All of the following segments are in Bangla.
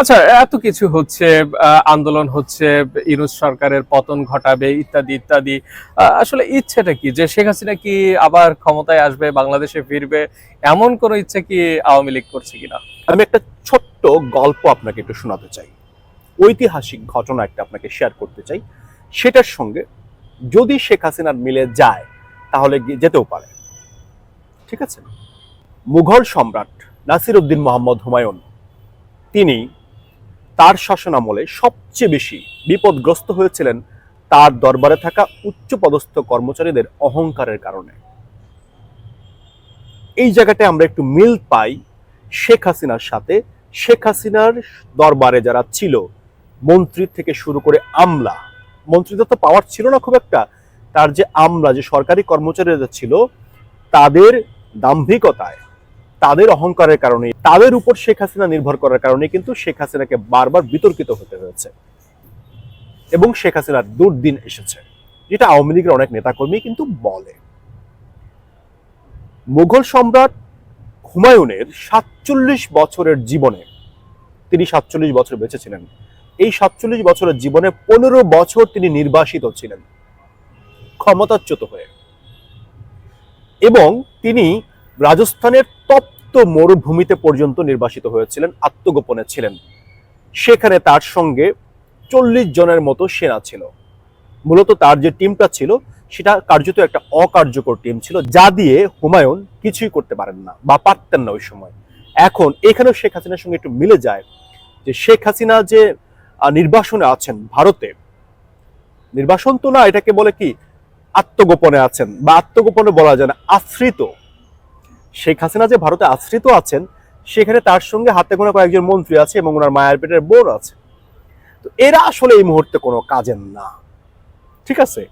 আচ্ছা এত কিছু হচ্ছে আন্দোলন হচ্ছে ইউনুস সরকারের পতন ঘটাবে, ইত্যাদি ইত্যাদি। আসলে ইচ্ছেটা কি? যে শেখ হাসিনা কি আবার ক্ষমতায় আসবে, বাংলাদেশে ফিরবে? এমন কোন ইচ্ছে কি আওয়ামী লীগ করছে কিনা? আমি একটা ছোট্ট গল্প আপনাকে একটু শোনাতে চাই। ঐতিহাসিক ঘটনা একটা আপনাকে শেয়ার করতে চাই। সেটার সঙ্গে যদি শেখ হাসিনার মিলে যায়, তাহলে যেতেও পারে। ঠিক আছে? মুঘল সম্রাট নাসির উদ্দিন মোহাম্মদ হুমায়ুন, তিনি তার শাসনামলে সবচেয়ে বেশি বিপদগ্রস্ত হয়েছিলেন তার দরবারে থাকা উচ্চপদস্থ কর্মচারীদের অহংকারের কারণে। এই জায়গাটায় আমরা একটু মিল পাই শেখ হাসিনার সাথে। শেখ হাসিনার দরবারে যারা ছিল, মন্ত্রী থেকে শুরু করে আমলা, মন্ত্রীদের তো পাওয়ার ছিল না খুব একটা। তার যে আমলা, যে সরকারি কর্মচারীরা ছিল, তাদের দাম্ভিকতায় তাদের অহংকারের কারণে, তাদের উপর শেখ হাসিনা নির্ভর করার কারণে কিন্তু শেখ হাসিনাকে বারবার বিতর্কিত হতে হয়েছে। এবং শেখ হাসিনার দুর্দিন এসেছে, যেটা আওয়ামী লীগের অনেক নেতাকর্মী কিন্তু বলে। মুঘল সম্রাট হুমায়ুনের সাতচল্লিশ বছরের জীবনে, তিনি সাতচল্লিশ বছর বেঁচে ছিলেন। এই সাতচল্লিশ বছরের জীবনে পনেরো বছর তিনি নির্বাসিত ছিলেন, ক্ষমতাচ্যুত হয়ে। এবং তিনি রাজস্থানের মরুভূমিতে পর্যন্ত নির্বাসিত হয়েছিলেন, আত্মগোপনে ছিলেন। সেখানে তার সঙ্গে চল্লিশ জনের মতো সেনা ছিল। মূলত তার যে টিমটা ছিল, সেটা কার্যত একটা অকার্যকর টিম ছিল, যা দিয়ে হুমায়ুন কিছুই করতে পারেন না বা পারতেন না ওই সময়। এখন এখানেও শেখ হাসিনার সঙ্গে একটু মিলে যায় যে শেখ হাসিনা যে নির্বাসনে আছেন ভারতে, নির্বাসন তো না এটাকে বলে কি, আত্মগোপনে আছেন বা আত্মগোপনে বলা যায় না, আশ্রিত। শেখ হাসিনা যে ভারতে আশ্রিত আছেন, সেখানে তার সঙ্গে হাতে গোনা কয়েকজন মন্ত্রী আছে এবং ওনার মায়ের পেটের বোন আছে। তো এরা আসলে এই মুহূর্তে কোনো কাজের না। ঠিক আছে?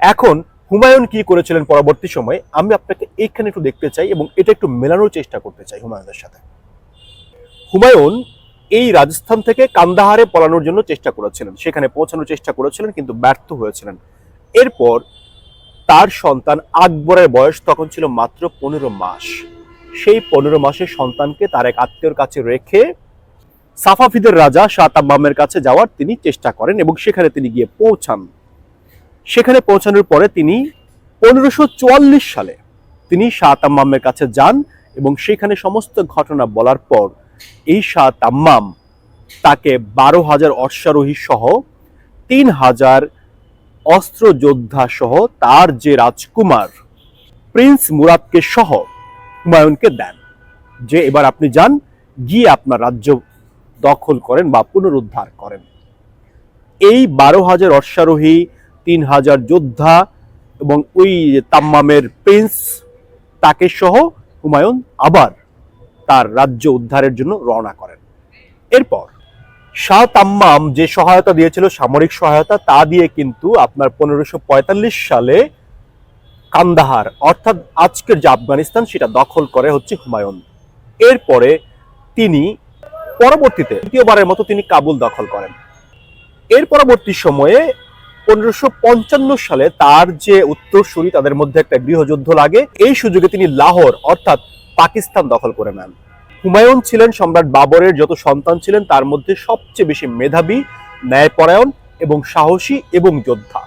এখন হুমায়ুন কি করেছিলেন পরবর্তী সময়ে, আমি আপনাকে এইখানে একটু দেখতে চাই এবং এটা একটু মেলানোর চেষ্টা করতে চাই হুমায়ুনের সাথে। হুমায়ুন এই রাজস্থান থেকে কান্দাহারে পলানোর জন্য চেষ্টা করেছিলেন। সেখানে পৌঁছানোর চেষ্টা করেছিলেন, কিন্তু ব্যর্থ হয়েছিলেন। এরপর তার সন্তান আকবরের বয়স তখন ছিল মাত্র পনেরো মাস। সেই পনেরো মাসের সন্তানকে তার এক আত্মীয়র কাছে রেখে সাফাফিদের রাজা শাহ কাছে যাওয়ার তিনি চেষ্টা করেন এবং সেখানে তিনি গিয়ে পৌঁছান। সেখানে পৌঁছানোর পরে তিনি পনেরোশো সালে তিনি শাহ তাম্মামের কাছে যান এবং সেখানে সমস্ত ঘটনা বলার পর এই শাহ তাম্মাম তাকে বারো হাজার অশ্বারোহী সহ, তিন হাজার অস্ত্র যোদ্ধা সহ তার যে রাজকুমার প্রিন্স মুরাদকে সহ হুমায়ুনকে দেন। যে এবার আপনি যান, গিয়ে আপনার রাজ্য দখল করেন বা পুনরুদ্ধার করেন। এই বারো হাজার অশ্বারোহী, তিন হাজার যোদ্ধা এবং ওই তাম্মামের প্রিন্স, তাকে সহ হুমায়ুন আবার তার রাজ্য উদ্ধারের জন্য রওনা করেন। এরপর শাহ তাম্মাম যে সহায়তা দিয়েছিল, সামরিক সহায়তা, তা দিয়ে কিন্তু আপনার পনেরোশো সালে কান্দাহার, অর্থাৎ আজকের যে আফগানিস্তান সেটা দখল করে হচ্ছে হুমায়ুন। এরপরে তিনি পরবর্তীতে দ্বিতীয়বারের মতো তিনি কাবুল দখল করেন। এর পরবর্তী সময়ে পনেরোশো পঞ্চান্ন সালে তার যে উত্তরসূরি, তাদের মধ্যে একটা গৃহযুদ্ধ লাগে। এই সুযোগে তিনি লাহোর, অর্থাৎ পাকিস্তান দখল করে নেন। হুমায়ুন ছিলেন সম্রাট বাবরের যত সন্তান ছিলেন, তার মধ্যে সবচেয়ে বেশি মেধাবী, ন্যায়পরায়ণ এবং সাহসী এবং যোদ্ধা।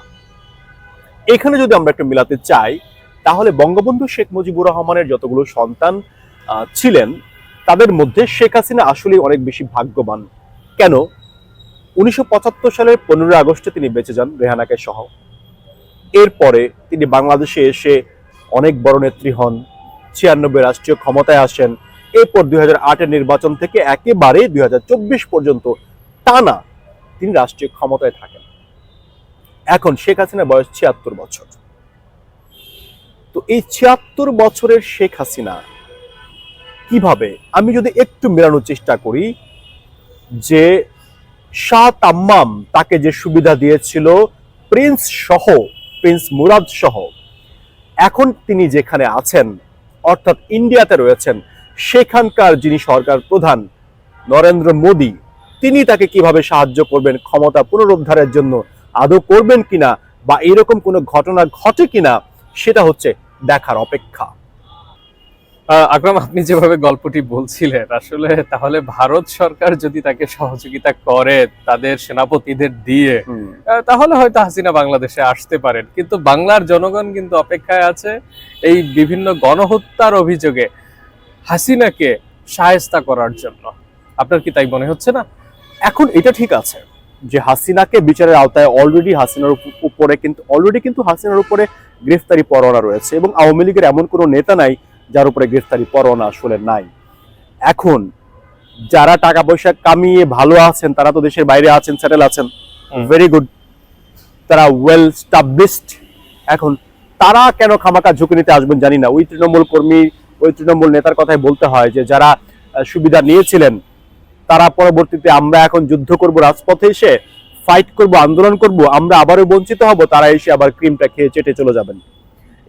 এখানে যদি আমরা একটু মিলাতে চাই, তাহলে বঙ্গবন্ধু শেখ মুজিবুর রহমানের যতগুলো সন্তান ছিলেন, তাদের মধ্যে শেখ হাসিনা আসলে অনেক বেশি ভাগ্যবান। কেন? উনিশশো পঁচাত্তর সালের পনেরোই আগস্টে তিনি বেঁচে যান রেহানাকে সহ। এরপরে তিনি বাংলাদেশে এসে অনেক বড় নেত্রী হন, ছিয়ানব্বই রাষ্ট্রীয় ক্ষমতায় আসেন, এরপর দুই হাজার নির্বাচন থেকে একেবারে দুই হাজার চব্বিশ পর্যন্ত টানা তিনি রাষ্ট্রীয় ক্ষমতায় থাকেন। এখন শেখ হাসিনার বয়স ছিয়াত্তর বছর। তো এই ছিয়াত্তর বছরের শেখ হাসিনা কীভাবে, আমি যদি একটু মেলানোর চেষ্টা করি, যে শাহ তাম্মাম তাকে যে সুবিধা দিয়েছিল, প্রিন্স সহ, প্রিন্স মুরাদ সহ, এখন তিনি যেখানে আছেন, অর্থাৎ ইন্ডিয়াতে রয়েছেন, সেখানকার যিনি সরকার প্রধান, নরেন্দ্র মোদী, তিনি তাকে কীভাবে সাহায্য করবেন ক্ষমতা পুনরুদ্ধারের জন্য আদৌ করবেন কিনা বা এরকম কোনো ঘটনা ঘটে কিনা সেটা হচ্ছে দেখার অপেক্ষা। আকরাম আপনি যেভাবে গল্পটি বলছিলেন আসলে তাহলে ভারত সরকার যদি তাকে সহযোগিতা করে তাদের সেনাপতিদের দিয়ে তাহলে হয়তো হাসিনা বাংলাদেশে আসতে পারেন। কিন্তু বাংলার জনগণ কিন্তু অপেক্ষায় আছে এই বিভিন্ন গণহত্যার অভিযোগে হাসিনাকে সায়স্তা করার জন্য। আপনার কি তাই মনে হচ্ছে না? এখন এটা ঠিক আছে। যে হাসিনাকে বিচারের আওতায় অলরেডি হাসিনার উপ- উপরে কিন্তু অলরেডি কিন্তু হাসিনার উপরে গ্রেফতারি পরোয়ানা রয়েছে এবং আওয়ামী লীগের এমন কোনো নেতা নাই যার উপরে গ্রেফতারি পরোয়ানা আসলে নাই। এখন যারা টাকা পয়সা কামিয়ে ভালো আছেন তারা তো দেশের বাইরে আছেন সেটেল আছেন ভেরি গুড তারা ওয়েল স্টাবলিশড এখন তারা কেন খামাকা ঝুঁকি নিতে আসবেন জানি না। ওই তৃণমূল কর্মী ওই তৃণমূল নেতার কথাই বলতে হয় যে যারা সুবিধা নিয়েছিলেন তারা পরবর্তীতে আমরা এখন যুদ্ধ করব, রাজপথে এসে ফাইট করব, আন্দোলন করব, আমরা আবারও বঞ্চিত হব, তারা এসে আবার ক্রিমটা খেয়ে চেটে চলে যাবেন।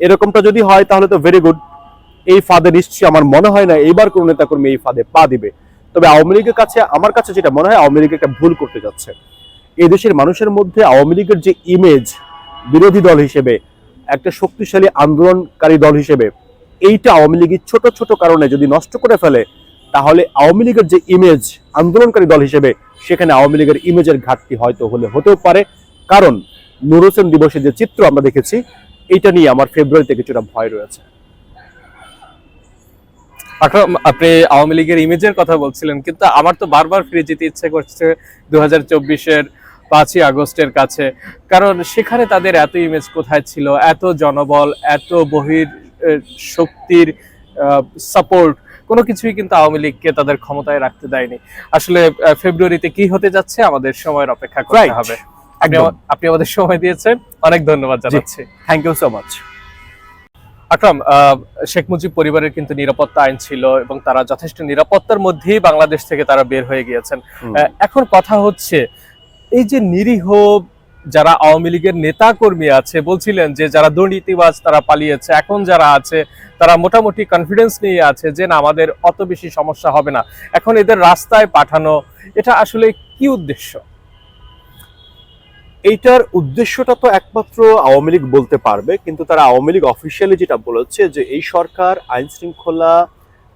এরকমটা যদি হয় তাহলে তো ভেরি গুড এই ফাঁদে নিশ্চয়ই আমার মনে হয় না এইবার কোনো নেতাকর্মী এই ফাঁদে পা দিবে। তবে আওয়ামী লীগের কাছে, আমার কাছে যেটা মনে হয়, আওয়ামী লীগ একটা ভুল করতে যাচ্ছে। এই দেশের মানুষের মধ্যে আওয়ামী লীগের যে ইমেজ বিরোধী দল হিসেবে, একটা শক্তিশালী আন্দোলনকারী দল হিসেবে, এইটা আওয়ামী লীগের ছোট ছোট কারণে যদি নষ্ট করে ফেলে, তাহলে আওয়ামী লীগের যে ইমেজ আন্দোলনকারী দল হিসেবে সেখানে আওয়ামী লীগের ইমেজের ঘাটতি হয়তো হলে হতেও পারে। কারণ নুর হোসেন দিবসের যে চিত্র আমরা দেখেছি এটা নিয়ে আমার ফেব্রুয়ারিতে কিছুটা ভয় রয়েছে। আপনি আওয়ামী লীগের ইমেজের কথা বলছিলেন, কিন্তু আমার তো বারবার ফিরে যেতে ইচ্ছে করছে দু হাজার চব্বিশের পাঁচই আগস্টের কাছে। কারণ সেখানে তাদের এত ইমেজ কোথায় ছিল, এত জনবল, এত বহির শক্তির সাপোর্ট কোনো কিছুই কিন্তু আওয়ামী লীগকে তাদের ক্ষমতায় রাখতে দেয়নি। আসলে ফেব্রুয়ারিতে কি হতে যাচ্ছে আমাদের সময়ের অপেক্ষা করতে হবে। আপনি আমাদের সময় দিয়েছেন। অনেক ধন্যবাদ জানাচ্ছি। Thank you so much Akram আহ, শেখ মুজিব পরিবারের কিন্তু নিরাপত্তা আইন ছিল এবং তারা যথেষ্ট নিরাপত্তার মধ্যেই বাংলাদেশ থেকে তারা বের হয়ে গিয়েছেন। এখন কথা হচ্ছে এই যে নিরীহ যারা আওয়ামী লীগের নেতা কর্মী আছে, বলছিলেন যে যারা দুর্নীতিবাজ তারা পালিয়েছে, এখন যারা আছে, তারা মোটামুটি কনফিডেন্স নিয়ে আছে যে না, আমাদের অত বেশি সমস্যা হবে না। এখন এদের রাস্তায় পাঠানো, এটা আসলে কি উদ্দেশ্য? এইটার উদ্দেশ্যটা তো একমাত্র আওয়ামী লীগ বলতে পারবে, কিন্তু তারা আওয়ামী লীগ অফিসিয়ালি যেটা বলেছে যে এই সরকার আইন শৃঙ্খলা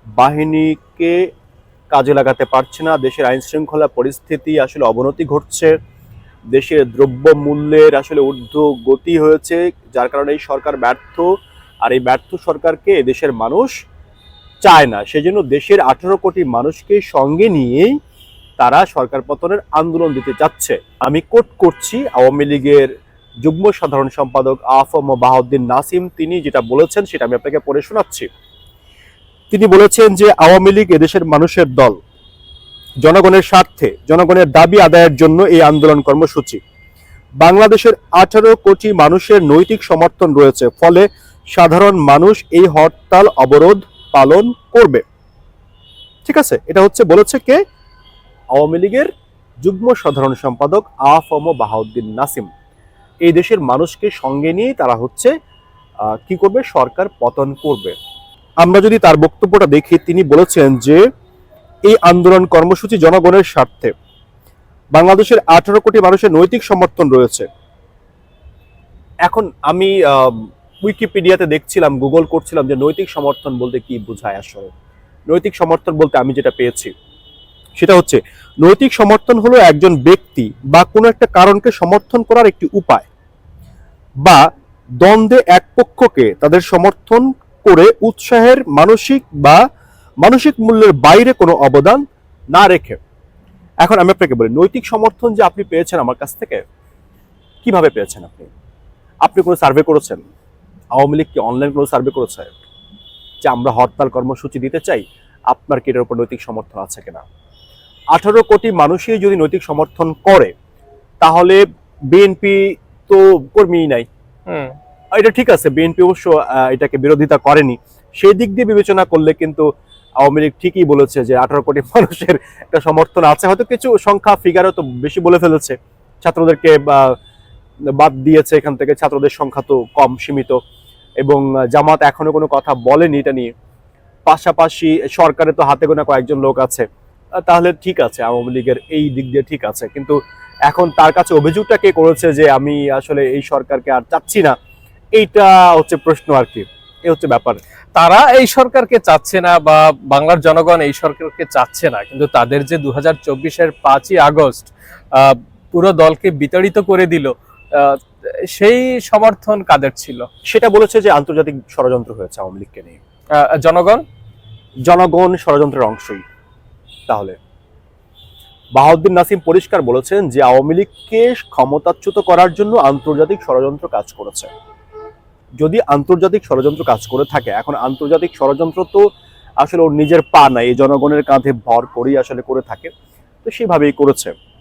বাহিনীকে কাজে লাগাতে পারছে না, দেশের আইন শৃঙ্খলা পরিস্থিতি আসলে অবনতি ঘটছে। দেশের দ্রব্য মূল্যের আসলে ঊর্ধ্ব গতি হয়েছে, যার কারণে এই সরকার ব্যর্থ, আর এই ব্যর্থ সরকারকে দেশের মানুষ চায় না। সেজন্য দেশের আঠারো কোটি মানুষকে সঙ্গে নিয়েই তারা সরকার পতনের আন্দোলন দিতে চাচ্ছে। আমি কোট করছি আওয়ামী লীগের যুগ্ম সাধারণ সম্পাদক আফম বাহাউদ্দিন নাসিম, তিনি যেটা বলেছেন সেটা আমি আপনাকে পড়ে শোনাচ্ছি। তিনি বলেছেন যে আওয়ামী লীগ এদেশের মানুষের দল। জনগণের স্বার্থে, জনগণের দাবি আদায়ের জন্য এই আন্দোলন কর্মসূচি। বাংলাদেশের আঠারো কোটি মানুষের নৈতিক সমর্থন রয়েছে, ফলে সাধারণ মানুষ এই হরতাল, অবরোধ পালন করবে। ঠিক আছে, এটা হচ্ছে বলেছে কে? আওয়ামী লীগের যুগ্ম সাধারণ সম্পাদক আফম বাহাউদ্দিন নাসিম। এই দেশের মানুষকে সঙ্গে নিয়ে তারা হচ্ছে কি করবে? সরকার পতন করবে। আমরা যদি তার বক্তব্যটা দেখি, তিনি বলেছেন যে এই আন্দোলন কর্মসূচি জনগণের স্বার্থে। বাংলাদেশের আঠারো কোটি মানুষের নৈতিক সমর্থন রয়েছে। এখন আমি উইকিপিডিয়াতে দেখছিলাম গুগল করছিলাম যে নৈতিক সমর্থন বলতে কি বোঝায় আসলে। নৈতিক সমর্থন বলতে আমি যেটা পেয়েছি, সেটা হচ্ছে নৈতিক সমর্থন হলো একজন ব্যক্তি বা কোনো একটা কারণকে সমর্থন করার একটি উপায় বা দ্বন্দ্বে এক পক্ষকে তাদের সমর্থন করে উৎসাহের মানসিক বা মানসিক মূল্যের বাইরে কোনো অবদান না রেখে। এখন আমি আপনাকে বলি নৈতিক সমর্থন যে আপনি পেয়েছেন আমার কাছ থেকে কীভাবে পেয়েছেন আপনি? আপনি কোনো সার্ভে করেছেন? আওয়ামী লীগ কি অনলাইন কোনো সার্ভে করেছে? যে আমরা হরতাল কর্মসূচি দিতে চাই আপনার কি এটার উপর নৈতিক সমর্থন আছে কিনা? আঠারো কোটি মানুষই যদি নৈতিক সমর্থন করে তাহলে বিএনপি তো কর্মীই নাই। হুম। এটা ঠিক আছে বিএনপি অবশ্য এটাকে বিরোধিতা করেনি। সেই দিক দিয়ে বিবেচনা করলে কিন্তু আওয়ামী লীগ ঠিকই বলেছে যে আঠারো কোটি মানুষের একটা সমর্থন আছে। হয়তো কিছু সংখ্যা ফিগারও তো বেশি বলে ফেলেছে। ছাত্রদেরকে বাদ দিয়েছে এখান থেকে। ছাত্রদের সংখ্যা তো কম, সীমিত। এবং জামাত এখনও কোনো কথা বলেনি এটা নিয়ে। পাশাপাশি সরকারে তো হাতে গোনা কয়েকজন লোক আছে। তাহলে ঠিক আছে, আওয়ামী লীগের এই দিক দিয়ে ঠিক আছে। কিন্তু এখন তার কাছে অভিযোগটা কে করেছে যে আমি আসলে এই সরকারকে আর চাচ্ছি না, এইটা হচ্ছে প্রশ্ন আর কি। এই হচ্ছে ব্যাপার। তারা এই সরকারকে চাচ্ছে না বা বাংলার জনগণ এই সরকারকে চাচ্ছে না কিন্তু তাদের যে দু হাজার চব্বিশের পাঁচই আগস্ট পুরো দলকে বিতাড়িত করে দিল সেই সমর্থন কাদের ছিল? সেটা বলেছে যে আন্তর্জাতিক ষড়যন্ত্র হয়েছে আওয়ামী লীগকে নিয়ে। আহ, জনগণ? জনগণ ষড়যন্ত্রের অংশই তাহলে। বাহাউদ্দিন নাসিম পরিষ্কার বলেছেন যে আওয়ামী লীগকে ক্ষমতাচ্যুত করার জন্য আন্তর্জাতিক ষড়যন্ত্র কাজ করেছে। যদি আন্তর্জাতিক ষড়যন্ত্র কাজ করে থাকে, এখন আন্তর্জাতিক ষড়যন্ত্র তো আসলে ওর নিজের পা নাই, এই জনগণের কাঁধে ভর করেই আসলে করে থাকে। তো সেভাবেই করেছে।